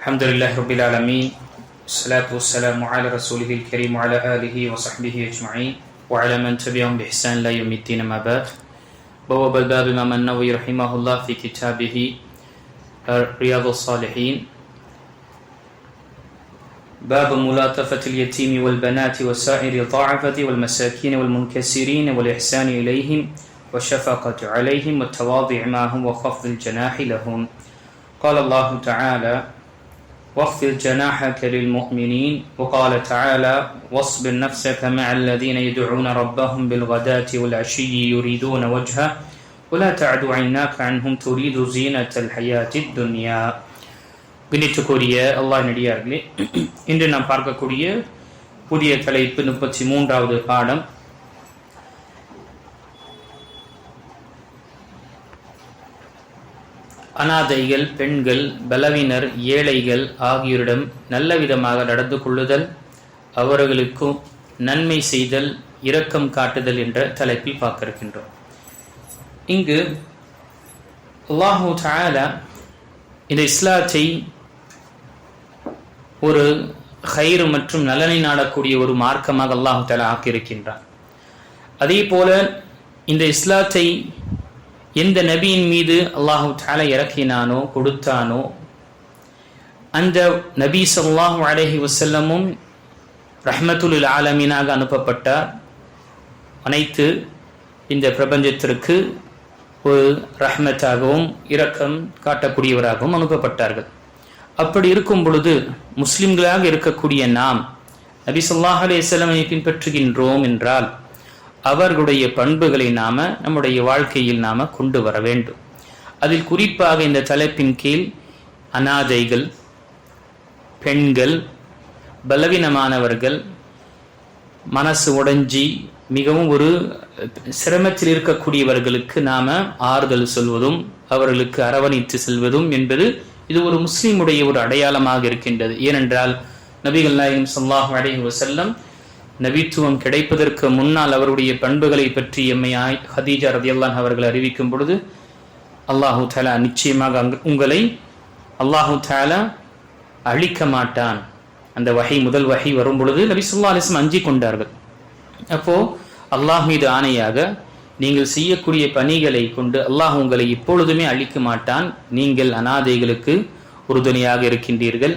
الحمد لله رب العالمين الصلاة والسلام على رسوله الكريم وعلى آله وصحبه أجمعين وعلى من تبعهم بإحسان لا يوم الدين ما بعد. بواب الباب إمام النووي رحمه الله في كتابه رياض الصالحين. باب ملاطفة اليتيم والبنات وسائر الضعفة والمساكين والمنكسرين والإحسان إليهم والشفقة عليهم والتواضع معهم وخفض الجناح لهم. قال الله تعالى واخفض جناحك للمؤمنين وقال تعالى واصبر نفسك مع الذين يدعون ربهم بالغداة والعشي يريدون وجهه ولا تعد عيناك عنهم تريد زينة الحياة الدنيا கணித்துக்குரிய அல்லாஹ் நடிகார்களே இன்று நாம் பார்க்கக்கூடிய புதிய தலைப்பு முப்பத்தி மூன்றாவது பாடம் அனாதைகள் பெண்கள் பலவினர் ஏழைகள் ஆகியோரிடம் நல்ல விதமாக நடந்து கொள்ளுதல் அவர்களுக்கும் நன்மை செய்தல் இரக்கம் காட்டுதல் என்ற தலைப்பில் பார்க்க இருக்கின்றோம் இங்கு அல்லாஹூ இந்த இஸ்லாத்தை ஒரு ஹைரு மற்றும் நலனை நாடக்கூடிய ஒரு மார்க்கமாக அல்லாஹு தாலா ஆக்கியிருக்கின்றான். அதே போல இந்த இஸ்லாத்தை எந்த நபியின் மீது அல்லாஹு தாலா இறக்கினானோ கொடுத்தானோ அந்த நபி சொல்லாஹு அலஹி வசல்லமும் ரஹமத்துல் ஆலமீனாக அனுப்பப்பட்டார். அனைத்து இந்த பிரபஞ்சத்திற்கு ஒரு ரஹ்மத்தாகவும் இரக்கம் காட்டக்கூடியவராகவும் அனுப்பப்பட்டார்கள். அப்படி இருக்கும் பொழுது முஸ்லிம்களாக இருக்கக்கூடிய நாம் நபி சொல்லாஹ் அலையமை பின்பற்றுகின்றோம் என்றால் அவர்களுடைய பண்புகளை நாம நம்முடைய வாழ்க்கையில் நாம கொண்டு வர வேண்டும். அதில் குறிப்பாக இந்த தலைப்பின் கீழ் அனாதைகள் பெண்கள் பலவீனமானவர்கள் மனசு உடைஞ்சி மிகவும் ஒரு சிரமத்தில் இருக்கக்கூடியவர்களுக்கு நாம ஆறுதல் சொல்வதும் அவர்களுக்கு அரவணைத்து செல்வதும் என்பது இது ஒரு முஸ்லீமுடைய ஒரு அடையாளமாக இருக்கின்றது. ஏனென்றால் நபிகள் நாயகம் சொல்லாஹ் அலைஹி வசல்லம் நபித்துவம் கிடைப்பதற்கு முன்னால் அவருடைய பண்புகளை பற்றி எம்மையாய் ஹதீஜா ரதியல்லான் அவர்கள் அறிவிக்கும் பொழுது அல்லாஹூ தாலா நிச்சயமாக உங்களை அல்லாஹூ தாலா அழிக்க மாட்டான். அந்த வகை முதல் வகை வரும் பொழுது நபி சொல்லா அலிஸ்லம் அஞ்சி கொண்டார்கள். அப்போ அல்லாஹ் மீது ஆணையாக நீங்கள் செய்யக்கூடிய பணிகளை கொண்டு அல்லாஹ் உங்களை இப்பொழுதுமே அழிக்க மாட்டான். நீங்கள் அனாதைகளுக்கு உறுதுணையாக இருக்கின்றீர்கள்.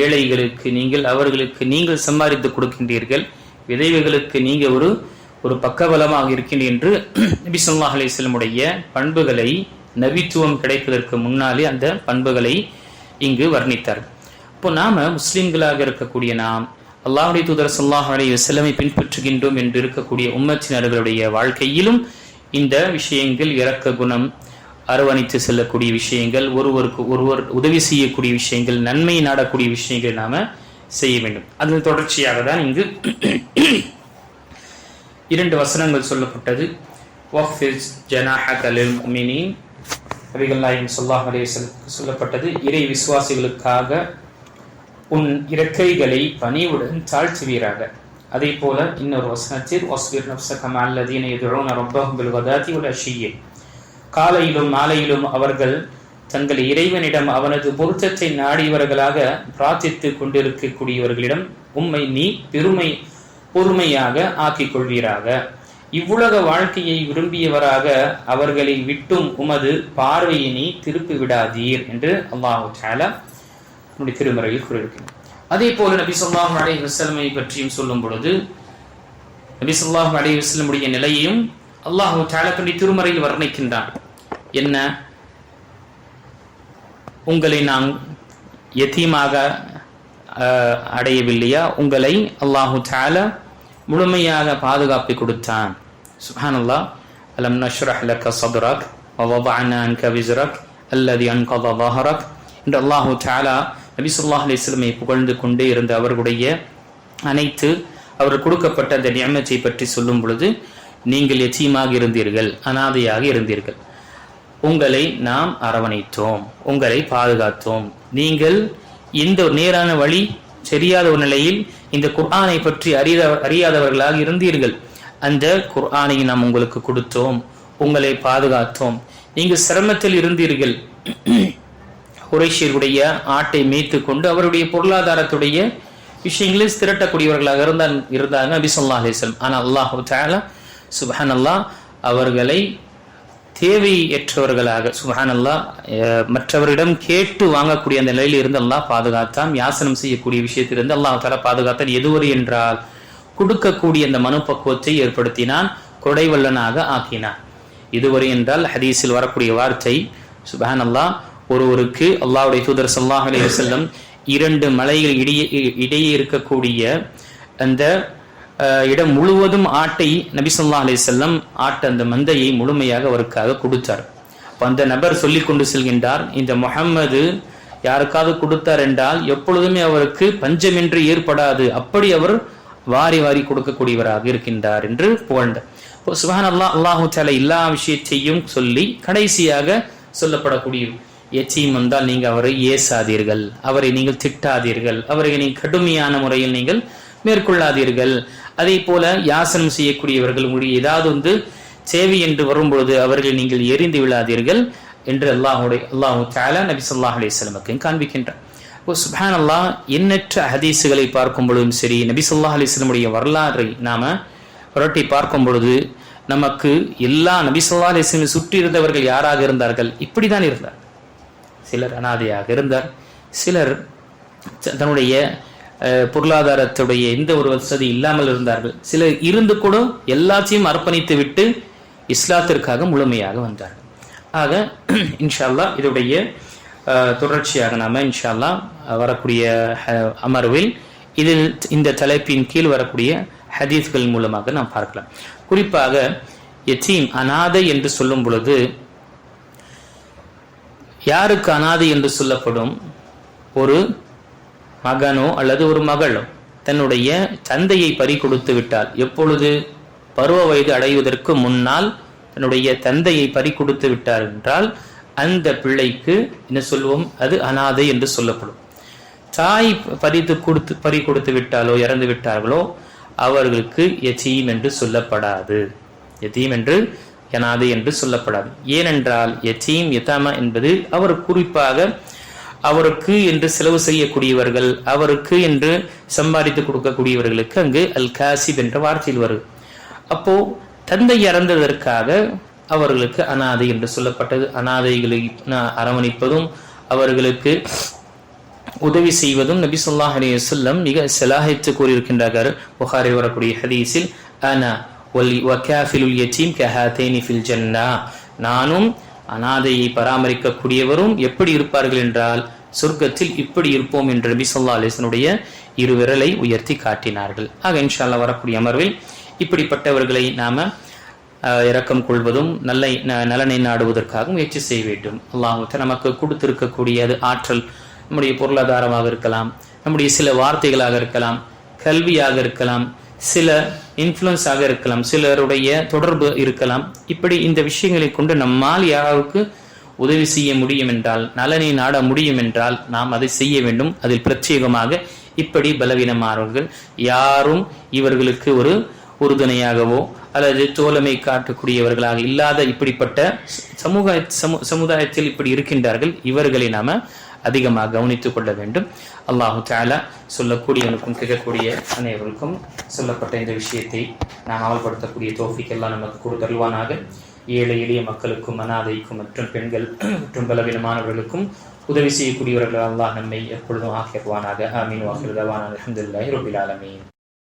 ஏழைகளுக்கு நீங்கள் அவர்களுக்கு நீங்கள் சம்பாதித்து கொடுக்கின்றீர்கள். விதவைகளுக்கு நீங்க ஒரு ஒரு பக்கபலமாக இருக்கின்ற என்று நபி சொல்லாஹ் அலிஸ்லமுடைய பண்புகளை நவித்துவம் கிடைப்பதற்கு முன்னாலே அந்த பண்புகளை இங்கு வர்ணித்தார். இப்போ நாம முஸ்லிம்களாக இருக்கக்கூடிய நாம் அல்லாஹுடைய தூதர் சொல்லாஹ் அலி வசலமை பின்பற்றுகின்றோம் என்று இருக்கக்கூடிய உம்மச்சினர்களுடைய வாழ்க்கையிலும் இந்த விஷயங்கள் இறக்க குணம் அரவணைத்து செல்லக்கூடிய விஷயங்கள் ஒருவருக்கு ஒருவர் உதவி செய்யக்கூடிய விஷயங்கள் நன்மை நாடக்கூடிய விஷயங்கள் நாம செய்ய வேண்டும். அதன் தொடர்ச்சியாக தான் இங்கு இரண்டு வசனங்கள் சொல்லப்பட்டது. சொல்லாஹ் சொல்லப்பட்டது இறை விசுவாசிகளுக்காக உன் இறக்கைகளை பணிவுடன் தாழ்த்துவீராக. அதே போல இன்னொரு வசனத்தில் ஒஸ்வீர் நப்சகம் அல்லதீன எதிரோன ரொம்பகும் பில்வதாதி ஒரு அஷியே. காலையிலும் மாலையிலும் அவர்கள் தங்கள் இறைவனிடம் அவனது பொருத்தத்தை நாடியவர்களாக பிரார்த்தித்து கொண்டிருக்கக்கூடியவர்களிடம் உம்மை நீ பெருமை பொறுமையாக ஆக்கிக் கொள்வீராக இவ்வுலக வாழ்க்கையை விரும்பியவராக அவர்களை விட்டும் உமது பார்வையை நீ திருப்பி விடாதீர் என்று அல்லாஹு சாலா நம்முடைய திருமறையில் கூறியிருக்கிறார் அதே போல நபி சொல்லாஹு அலி வசலமை பற்றியும் சொல்லும் பொழுது நபி சொல்லாஹு அலி வசலமுடைய நிலையையும் அல்லாஹு தாலா திருமறையில் வர்ணிக்கின்றான். என்ன? உங்களை நான் யத்தீமாக அடையவில்லையா? உங்களை அல்லாஹு தால முழுமையாக பாதுகாப்பு கொடுத்தான். சுஹானல்லா. அலம் நஷ்ரஹ் லக்க சதுரக் அன்க விஸ்ரக் அல்லது அன்கவ வஹரக். என்று அல்லாஹு தாலா நபிசுல்லாஹ் அலிஸ்லமை புகழ்ந்து கொண்டே இருந்த அவர்களுடைய அனைத்து அவர் கொடுக்கப்பட்ட அந்த நியமத்தை பற்றி சொல்லும் பொழுது நீங்கள் எச்சியமாக இருந்தீர்கள்? அனாதையாக இருந்தீர்கள். உங்களை நாம் அரவணைத்தோம் உங்களை பாதுகாத்தோம். நீங்கள் இந்த நேரான வழி தெரியாத ஒரு நிலையில் இந்த குர்ஆனை பற்றி அறிய அறியாதவர்களாக இருந்தீர்கள். அந்த குர்ஆனை நாம் உங்களுக்கு கொடுத்தோம் உங்களை பாதுகாத்தோம். நீங்கள் சிரமத்தில் இருந்தீர்கள். குரேஷியருடைய ஆட்டை மேய்த்து கொண்டு அவருடைய பொருளாதாரத்துடைய விஷயங்களில் திரட்டக்கூடியவர்களாக இருந்தான் இருந்தாங்க நபி சொல்லா அலிஸ்லம் ஆனால் அல்லாஹு தாலா சுபஹான் அல்லாஹ் அவர்களை தேவையற்றவர்களாக சுபஹான் அல்லாஹ் மற்றவரிடம் கேட்டு வாங்கக்கூடிய அந்த நிலையில் இருந்து அல்லாஹ் பாதுகாத்தான். யாசனம் செய்யக்கூடிய விஷயத்திலிருந்து அல்லாஹ் தர பாதுகாத்தான் எதுவரை என்றால் கொடுக்கக்கூடிய அந்த மனுப்பக்குவத்தை ஏற்படுத்தினான் கொடைவல்லனாக ஆக்கினான். இதுவரை என்றால் ஹதீஸில் வரக்கூடிய வார்த்தை சுபஹான் அல்லாஹ் ஒருவருக்கு அல்லாவுடைய தூதர் சல்லாஹ் அலி வசல்லம் இரண்டு மலைகள் இடையே இடையே இருக்கக்கூடிய அந்த இடம் முழுவதும் ஆட்டை நபிசல்லா அலி செல்லம் ஆட்ட அந்த மந்தையை முழுமையாக அவருக்காக கொடுத்தார். அப்போ அந்த நபர் சொல்லி கொண்டு செல்கின்றார் இந்த முகம்மது யாருக்காவது கொடுத்தார் என்றால் எப்பொழுதுமே அவருக்கு பஞ்சமின்றி ஏற்படாது அப்படி அவர் வாரி வாரி கொடுக்கக்கூடியவராக இருக்கின்றார் என்று புகழ்ந்தார் இப்போ சுபான் அல்லா அல்லாஹூ சாலை எல்லா விஷயத்தையும் சொல்லி கடைசியாக சொல்லப்படக்கூடிய எச்சையும் வந்தால் நீங்கள் அவரை ஏசாதீர்கள் அவரை நீங்கள் திட்டாதீர்கள் அவரை நீங்கள் கடுமையான முறையில் நீங்கள் மேற்கொள்ளாதீர்கள். அதே போல யாசனம் செய்யக்கூடியவர்கள் உங்களுடைய ஏதாவது வந்து சேவை என்று வரும்பொழுது அவர்கள் நீங்கள் எரிந்து விழாதீர்கள் என்று அல்லாஹுடைய அல்லாஹு தாலா நபி சொல்லாஹ் அலிஸ்லமுக்கு காண்பிக்கின்றார். இப்போ சுபான் அல்லாஹ் எண்ணற்ற ஹதீஸுகளை பார்க்கும் பொழுதும் சரி நபி சொல்லாஹ் அலிஸ்லமுடைய வரலாறை நாம புரட்டி பார்க்கும் பொழுது நமக்கு எல்லா நபி சொல்லா அலிஸ்லமை சுற்றி இருந்தவர்கள் யாராக இருந்தார்கள்? இப்படிதான் இருந்தார். சிலர் அனாதையாக இருந்தார். சிலர் தன்னுடைய பொருளாதாரத்துடைய எந்த ஒரு வசதி இல்லாமல் இருந்தார்கள். சிலர் இருந்து கூட எல்லாத்தையும் அர்ப்பணித்து விட்டு இஸ்லாத்திற்காக முழுமையாக வந்தார்கள். ஆக இன்ஷால்லா இதோடைய தொடர்ச்சியாக நாம இன்ஷால்லா வரக்கூடிய அமர்வில் இதில் இந்த தலைப்பின் கீழ் வரக்கூடிய ஹதீஸ்கள் மூலமாக நாம் பார்க்கலாம். குறிப்பாக எத்தீம் அனாதை என்று சொல்லும் பொழுது யாருக்கு அனாதை என்று சொல்லப்படும்? ஒரு மகனோ அல்லது ஒரு மகளோ தன்னுடைய தந்தையை பறி கொடுத்து விட்டால் எப்பொழுது? பருவ வயது அடைவதற்கு முன்னால் தன்னுடைய தந்தையை பறி கொடுத்து விட்டார் என்றால் அந்த பிள்ளைக்கு என்ன சொல்வோம்? அது அனாதை என்று சொல்லப்படும். தாய் பறித்து கொடுத்து பறி கொடுத்து விட்டாலோ இறந்து விட்டார்களோ அவர்களுக்கு எத்தீம் என்று சொல்லப்படாது. எத்தீம் என்று அனாதை என்று சொல்லப்படாது. ஏனென்றால் எத்தீம் எத்தாமா என்பது அவர் குறிப்பாக அவருக்கு என்று செலவு செய்யக்கூடியவர்கள் அவருக்கு என்று சம்பாதித்து கொடுக்கக்கூடியவர்களுக்கு அங்கு அல் காசிப் என்ற வார்த்தையில் வருது. அப்போ தந்தை இறந்ததற்காக அவர்களுக்கு அனாதை என்று சொல்லப்பட்டது. அனாதைகளை அரவணைப்பதும் அவர்களுக்கு உதவி செய்வதும் நபி சொல்லாஹ் அலி வல்லம் மிக செலாகித்து கூறியிருக்கின்றார்கள். புகாரி வரக்கூடிய ஹதீஸில் அனா ஒலி வக்காஃபிலுல் யத்தீம் கஹாத்தேனி ஃபில் ஜன்னா நானும் அனாதையை பராமரிக்கக்கூடியவரும் எப்படி இருப்பார்கள் என்றால் சொர்க்கத்தில் இப்படி இருப்போம் என்று நபி சொல்லா அலிசனுடைய இரு விரலை உயர்த்தி காட்டினார்கள். ஆக இன்ஷால்லா வரக்கூடிய அமர்வில் இப்படிப்பட்டவர்களை நாம இரக்கம் கொள்வதும் நல்ல நலனை நாடுவதற்காக முயற்சி செய்ய வேண்டும். அல்லாஹ் நமக்கு கொடுத்திருக்கக்கூடிய அது ஆற்றல் நம்முடைய பொருளாதாரமாக இருக்கலாம் நம்முடைய சில வார்த்தைகளாக இருக்கலாம் கல்வியாக இருக்கலாம் சில இன்ஃப்ளூயன்ஸாக இருக்கலாம் சிலருடைய தொடர்பு இருக்கலாம். இப்படி இந்த விஷயங்களை கொண்டு நம்மால் யாராவுக்கு உதவி செய்ய முடியும் என்றால் நலனை நாட முடியும் என்றால் நாம் அதை செய்ய வேண்டும். அதில் பிரத்யேகமாக இப்படி பலவீனமானவர்கள் யாரும் இவர்களுக்கு ஒரு உறுதுணையாகவோ அல்லது தோழமை காட்டக்கூடியவர்களாக இல்லாத இப்படிப்பட்ட சமூக சமுதாயத்தில் இப்படி இருக்கின்றார்கள். இவர்களை நாம அதிகமாக கவனித்துக் கொள்ள வேண்டும். அல்லாஹு தாலா சொல்லக்கூடியவனுக்கும் கேட்கக்கூடிய அனைவருக்கும் சொல்லப்பட்ட இந்த விஷயத்தை நாம் அமல்படுத்தக்கூடிய தோஃபிக் எல்லாம் நமக்கு கொடுத்தருவானாக ஏழை எளிய மக்களுக்கும் அனாதைக்கும் மற்றும் பெண்கள் மற்றும் பலவீனமானவர்களுக்கும் உதவி செய்யக்கூடியவர்கள் அல்லாஹ் நம்மை எப்பொழுதும் ஆக்கிடுவானாக ஆமீன். வாக்கிருதவான அலமதுல்லாஹி ரபில் ஆலமீன்.